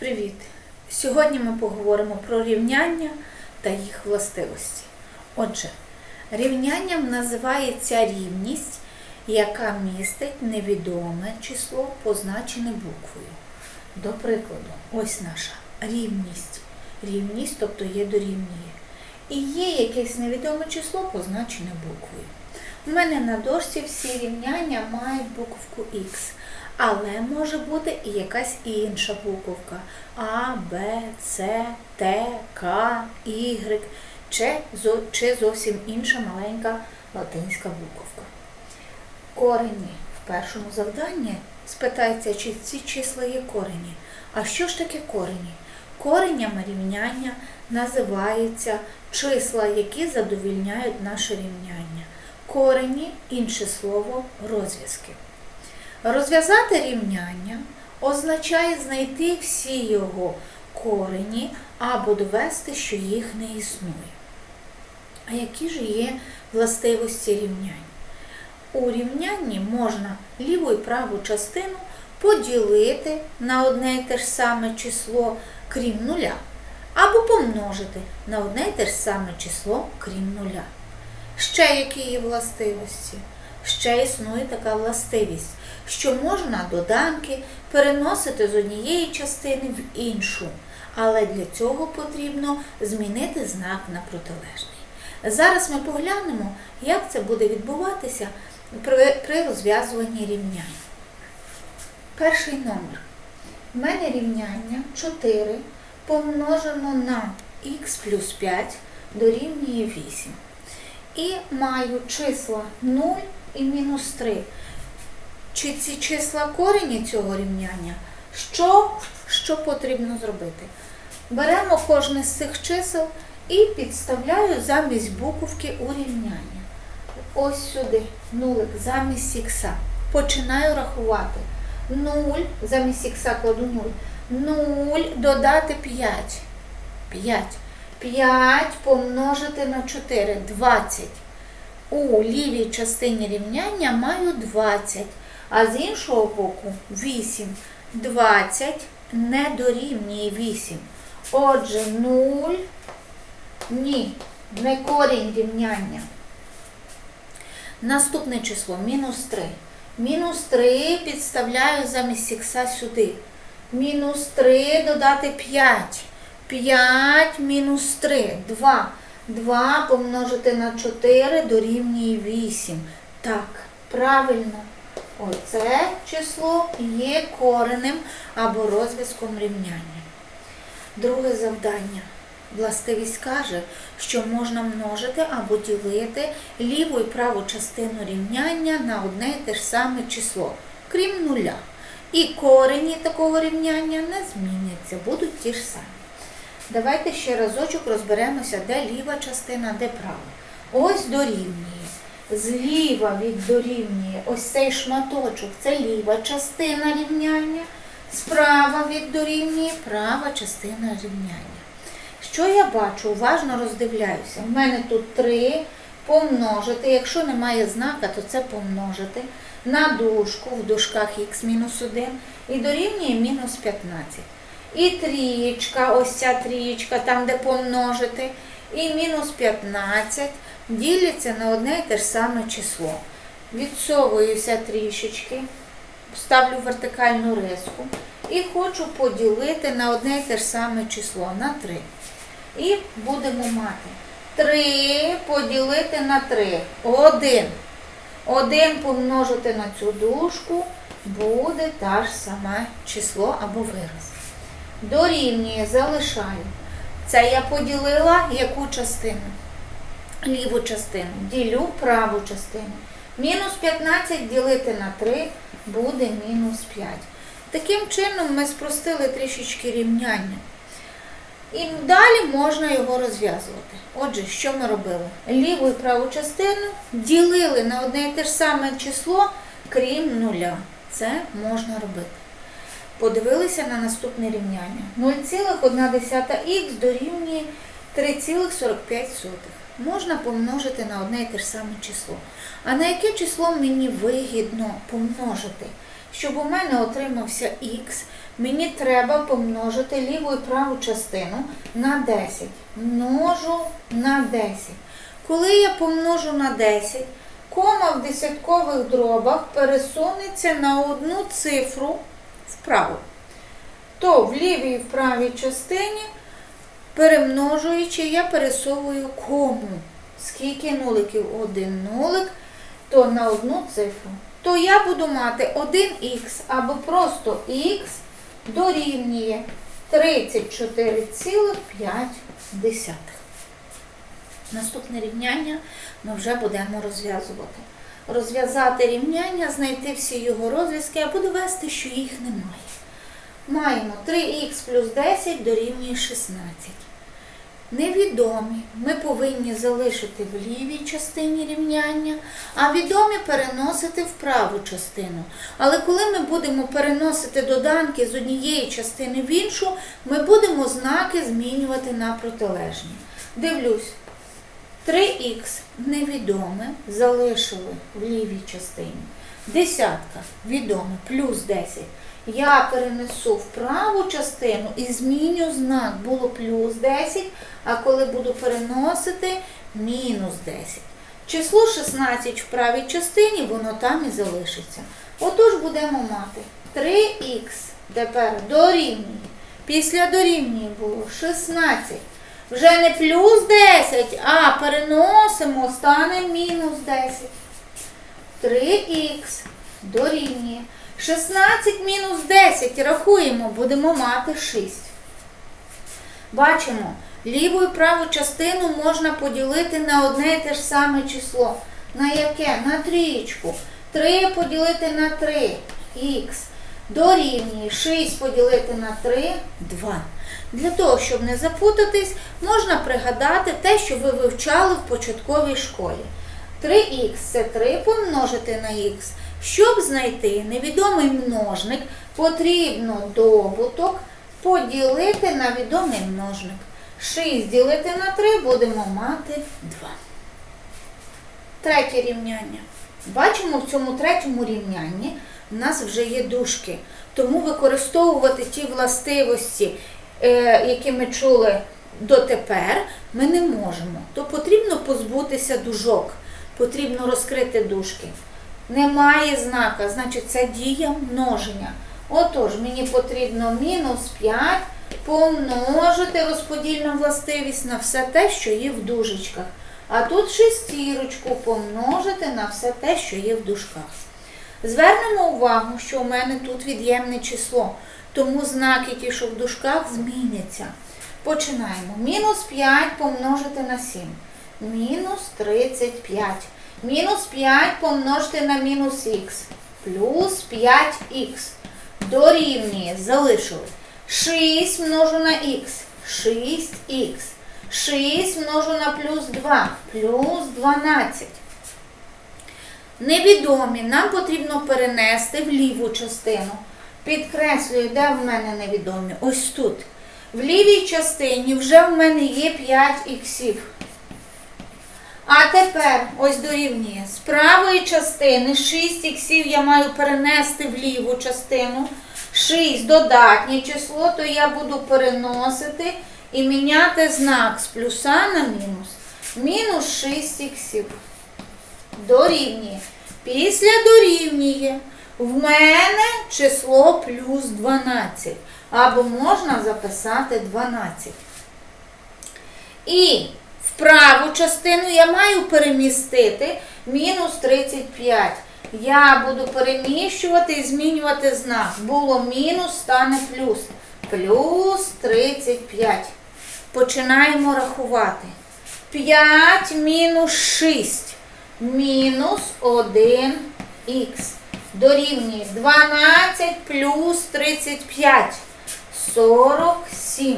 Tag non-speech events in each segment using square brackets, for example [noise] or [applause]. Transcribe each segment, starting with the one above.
Привіт! Сьогодні ми поговоримо про рівняння та їх властивості. Отже, рівнянням називається рівність, яка містить невідоме число, позначене буквою. До прикладу, ось наша рівність. Рівність, тобто є дорівнює. І є якесь невідоме число, позначене буквою. У мене на дошці всі рівняння мають буковку Х. Але може бути і якась інша буковка А, Б, С, Т, К, Y, чи, чи зовсім інша маленька латинська буковка. Корені в першому завданні спитається, чи ці числа є корені. А що ж таке корені? Коренями рівняння називаються числа, які задовільняють наше рівняння. Корені, інше слово, розв'язки. Розв'язати рівняння означає знайти всі його корені або довести, що їх не існує. А які ж є властивості рівнянь? У рівнянні можна ліву і праву частину поділити на одне і те ж саме число, крім нуля, або помножити на одне і те ж саме число, крім нуля. Ще які є властивості? Ще існує така властивість, що можна доданки переносити з однієї частини в іншу, але для цього потрібно змінити знак на протилежний. Зараз ми поглянемо, як це буде відбуватися при, розв'язуванні рівнянь. Перший номер. У мене рівняння 4 помножено на х плюс 5 дорівнює 8. І маю числа 0 і мінус 3. Чи ці числа корені цього рівняння? Що, що потрібно зробити? Беремо кожне з цих чисел і підставляю замість буковки у рівняння. Ось сюди нулик замість ікса. Починаю рахувати. 0, замість ікса кладу 0. 0 додати 5. 5. 5 помножити на 4 20. У лівій частині рівняння маю 20, а з іншого боку 8. 20 не дорівнює 8. Отже, 0 ні, не корінь рівняння. Наступне число мінус 3. Мінус 3 підставляю замість ікса сюди. Мінус 3 додати 5. 5 мінус 3. 2. 2 помножити на 4 дорівнює 8. Так, правильно. Оце число є коренем або розв'язком рівняння. Друге завдання. Властивість каже, що можна множити або ділити ліву і праву частину рівняння на одне і те ж саме число, крім нуля. І корені такого рівняння не зміняться, будуть ті ж самі. Давайте ще разочок розберемося, де ліва частина, де права. Ось дорівнює. Зліва від дорівнює ось цей шматочок, це ліва частина рівняння. Справа від дорівнює права частина рівняння. Що я бачу? Уважно роздивляюся. У мене тут 3 помножити. Якщо немає знака, то це помножити на дужку в дужках х-1 і дорівнює мінус 15. І трієчка, ось ця трієчка, там де помножити, і мінус 15 діляться на одне і те ж саме число. Відсовуюся трішечки, ставлю вертикальну риску і хочу поділити на одне і те ж саме число, на 3. І будемо мати 3 поділити на 3. 1. 1 помножити на цю дужку буде те ж саме число або вираз. Дорівнює, залишаю. Це я поділила яку частину? Ліву частину. Ділю праву частину. Мінус 15 ділити на 3 буде мінус 5. Таким чином ми спростили трішечки рівняння. І далі можна його розв'язувати. Отже, що ми робили? Ліву і праву частину ділили на одне і те ж саме число, крім нуля. Це можна робити. Подивилися на наступне рівняння. 0,1х дорівнює 3,45. Можна помножити на одне і те ж саме число. А на яке число мені вигідно помножити? Щоб у мене отримався х, мені треба помножити ліву і праву частину на 10. Множу на 10. Коли я помножу на 10, кома в десяткових дробах пересунеться на одну цифру вправо. То в лівій і в правій частині, перемножуючи, я пересовую кому. Скільки нуликів? Один нулик, то на одну цифру. То я буду мати 1х або просто х дорівнює 34,5. Наступне рівняння ми вже будемо розв'язувати. Розв'язати рівняння, знайти всі його розв'язки, а буду вести, що їх немає. Маємо 3х плюс 10 дорівнює 16. Невідомі ми повинні залишити в лівій частині рівняння, а відомі переносити в праву частину. Але коли ми будемо переносити доданки з однієї частини в іншу, ми будемо знаки змінювати на протилежні. Дивлюсь, 3х невідоме залишили в лівій частині. Десятка відоме плюс 10. Я перенесу в праву частину і зміню знак. Було плюс 10, а коли буду переносити мінус 10. Число 16 в правій частині, воно там і залишиться. Отож будемо мати 3х тепер дорівнює. Після дорівнює було 16. Вже не плюс 10, а переносимо, стане мінус 10. 3х дорівнює. 16 мінус 10 рахуємо, будемо мати 6. Бачимо, ліву і праву частину можна поділити на одне і те ж саме число. На яке? На трієчку. 3 поділити на 3. Х. Дорівнює 6 поділити на 3 2. Для того, щоб не запутатись, можна пригадати те, що ви вивчали в початковій школі. 3х це 3 помножити на х. Щоб знайти невідомий множник, потрібно добуток поділити на відомий множник. 6 ділити на 3 будемо мати 2. Третє рівняння. Бачимо, в цьому третьому рівнянні в нас вже є дужки. Тому використовувати ті властивості, е, які ми чули дотепер, ми не можемо. То потрібно позбутися дужок, потрібно розкрити дужки. Немає знака, значить це дія множення. Отож, мені потрібно мінус 5 помножити розподільну властивість на все те, що є в дужечках. А тут шестірочку помножити на все те, що є в дужках. Звернемо увагу, що у мене тут від'ємне число, тому знаки ті, що в дужках, зміняться. Починаємо. Мінус 5 помножити на 7. Мінус 35. Мінус 5 помножити на мінус х. Плюс 5х. Дорівнює. Залишили. 6 множу на х. 6х. 6 множу на плюс 2. Плюс 12. Невідомі нам потрібно перенести в ліву частину. Підкреслюю, де в мене невідомі? Ось тут. В лівій частині вже в мене є 5 іксів. А тепер ось дорівнює. З правої частини 6 іксів я маю перенести в ліву частину. 6 додатнє число, то я буду переносити і міняти знак з плюса на мінус. Мінус 6 іксів. Дорівнює. Після дорівнює. В мене число плюс 12. Або можна записати 12. І праву частину я маю перемістити мінус 35. Я буду переміщувати і змінювати знак. Було мінус, стане плюс. Плюс 35. Починаємо рахувати. 5 мінус 6. Мінус 1х. Дорівнює 12 плюс 35. 47.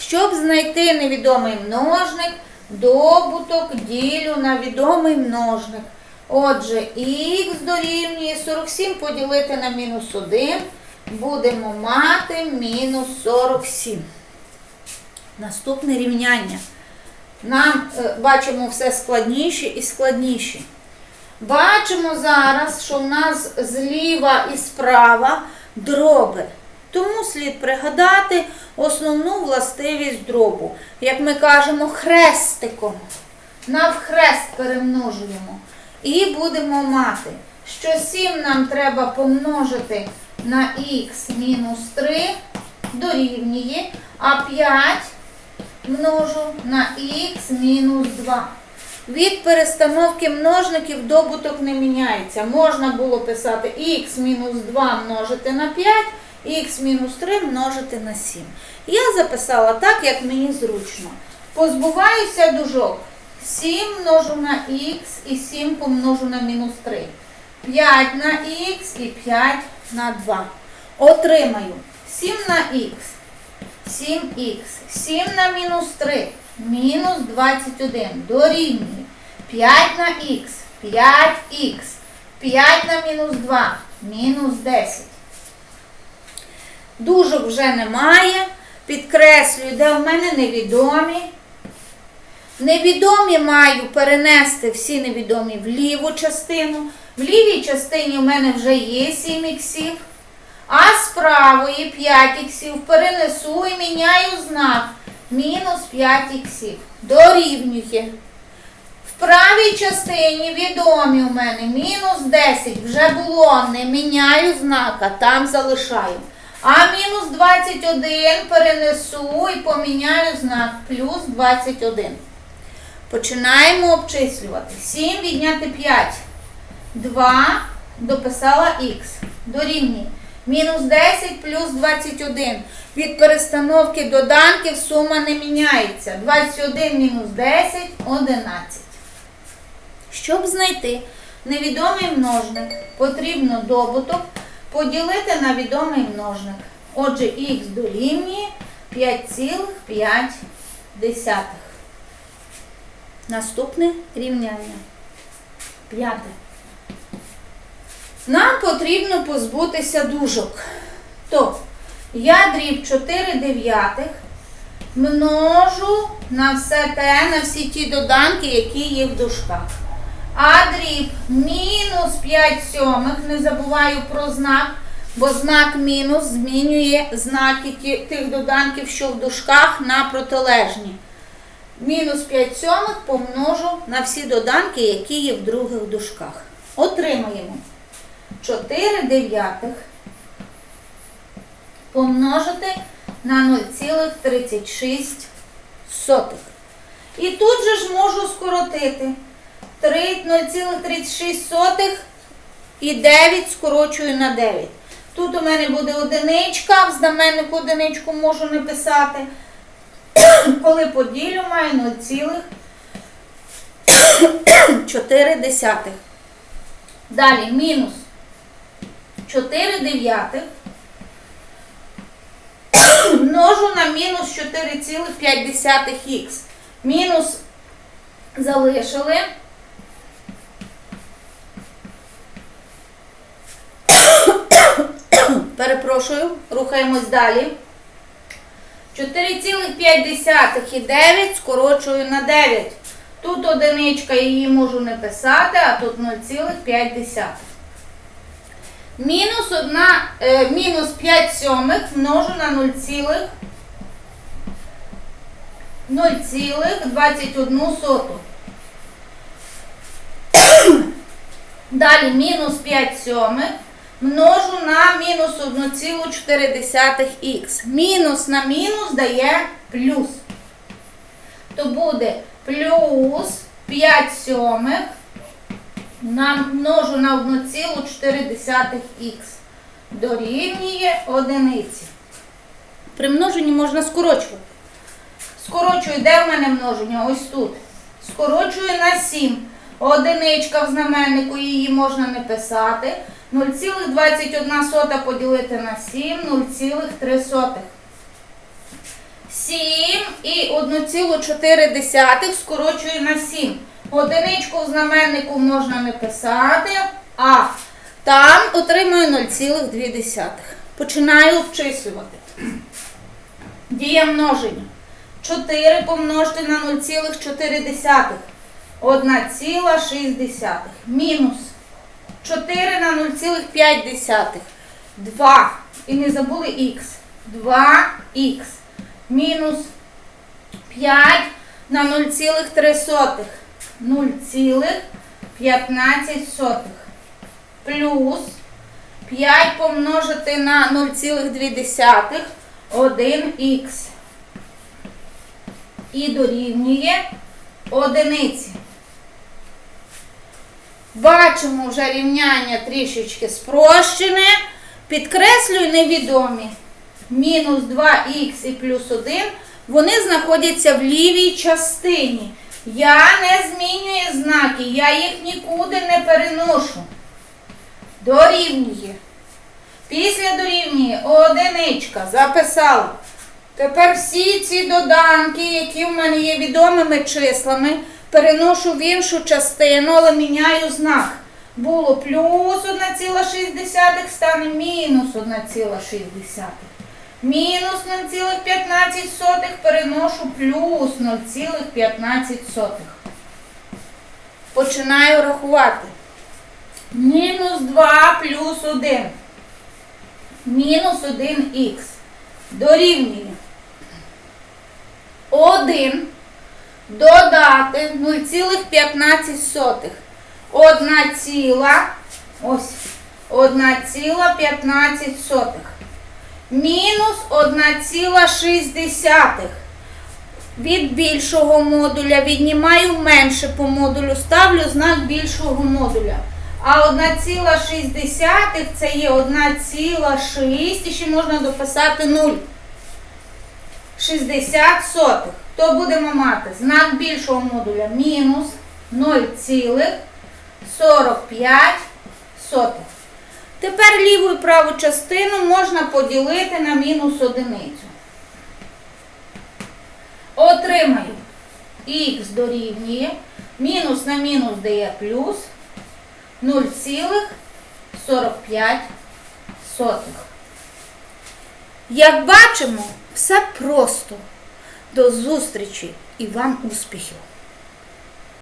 Щоб знайти невідомий множник, добуток ділю на відомий множник. Отже, х дорівнює 47 поділити на мінус 1. Будемо мати мінус 47. Наступне рівняння. Нам е, бачимо все складніше і складніше. Бачимо зараз, що в нас зліва і справа дроби. Тому слід пригадати основну властивість дробу. Як ми кажемо, хрестиком. Навхрест перемножуємо. І будемо мати, що 7 нам треба помножити на х мінус 3 дорівнює, а 5 множу на х мінус 2. Від перестановки множників добуток не міняється. Можна було писати х мінус 2 множити на 5, х мінус 3 множити на 7. Я записала так, як мені зручно. Позбуваюся дужок. 7 множу на х і 7 помножу на мінус 3. 5 на х і 5 на 2. Отримаю 7 на х. 7х. 7 на мінус 3. Мінус 21. Дорівнює. 5 на х. 5х. 5 на мінус 2. Мінус 10. Дужок вже немає. Підкреслюю, де в мене невідомі. Невідомі маю перенести всі невідомі в ліву частину. В лівій частині в мене вже є 7 іксів. А з правої 5 іксів перенесу і міняю знак. Мінус 5 іксів. Дорівнює. В правій частині відомі у мене мінус 10 вже було, не міняю знака, там залишаю. А мінус 21 перенесу і поміняю знак плюс 21. Починаємо обчислювати. 7 відняти 5. 2 дописала х. Дорівнює. Мінус 10 плюс 21. Від перестановки доданків сума не міняється. 21 мінус 10 11. Щоб знайти невідомий множник, потрібно добуток поділити на відомий множник. Отже, х дорівнює 5,5. Наступне рівняння. П'яте. Нам потрібно позбутися дужок. То я дріб 4 дев'ятих множу на все те, на всі ті доданки, які є в дужках. А дріб мінус 5 сьомих, не забуваю про знак, бо знак мінус змінює знаки тих доданків, що в дужках, на протилежні. Мінус 5 сьомих помножу на всі доданки, які є в других дужках. Отримаємо 4 дев'ятих помножити на 0,36. І тут же ж можу скоротити 3 0,36 і 9 скорочую на 9. Тут у мене буде одиничка, в знаменнику одиничку можу не писати. [coughs] Коли поділю, маю 0,4. Далі мінус 4 дев'ятих множу на мінус 4,5х. Мінус залишили. Перепрошую, рухаємось далі. 4,5 і 9 скорочую на 9. Тут одиничка, її можу не писати, а тут 0,5. Мінус, 1, е, мінус 5 сьомих множу на 0,5. 0,21 соту. Далі мінус 5 сьомих множу на мінус 1,4х. Мінус на мінус дає плюс. То буде плюс 5 сьомих на множу на 1,4х. Дорівнює одиниці. При множенні можна скорочувати. Скорочую, де в мене множення? Ось тут. Скорочую на 7. Одиничка в знаменнику, її можна не писати. 0,21 поділити на 7, 0,3. 7 і 1,4 скорочую на 7. Одиничку в знаменнику можна не писати, а там отримую 0,2. Починаю обчислювати. Дія множення. 4 помножити на 0,4. 1,6. Мінус 4 на 0,5. 2. І не забули х. 2х. Мінус 5 на 0,3. 0,15. Плюс 5 помножити на 0,2. 1х. І дорівнює одиниці. Бачимо вже рівняння трішечки спрощене. Підкреслюю невідомі. Мінус 2х і плюс 1. Вони знаходяться в лівій частині. Я не змінюю знаки, я їх нікуди не переношу. Дорівнює. Після дорівнює одиничка. Записала. Тепер всі ці доданки, які в мене є відомими числами, переношу в іншу частину, але міняю знак. Було плюс 1,6, стане мінус 1,6. Мінус 0,15 переношу плюс 0,15. Починаю рахувати. Мінус 2 плюс 1. Мінус 1х. Дорівнює. 1 додати 0,15. 1 ціла, ось, 1,15. Мінус 1,6. Від більшого модуля віднімаю менше по модулю, ставлю знак більшого модуля. А 1,6 це є 1,6 і ще можна дописати 0. 60 сотих. То будемо мати знак більшого модуля мінус 0,45 сотих. Тепер ліву і праву частину можна поділити на мінус одиницю. Отримаю х дорівнює, мінус на мінус дає плюс 0,45. Як бачимо, все просто. До зустрічі і вам успіхів!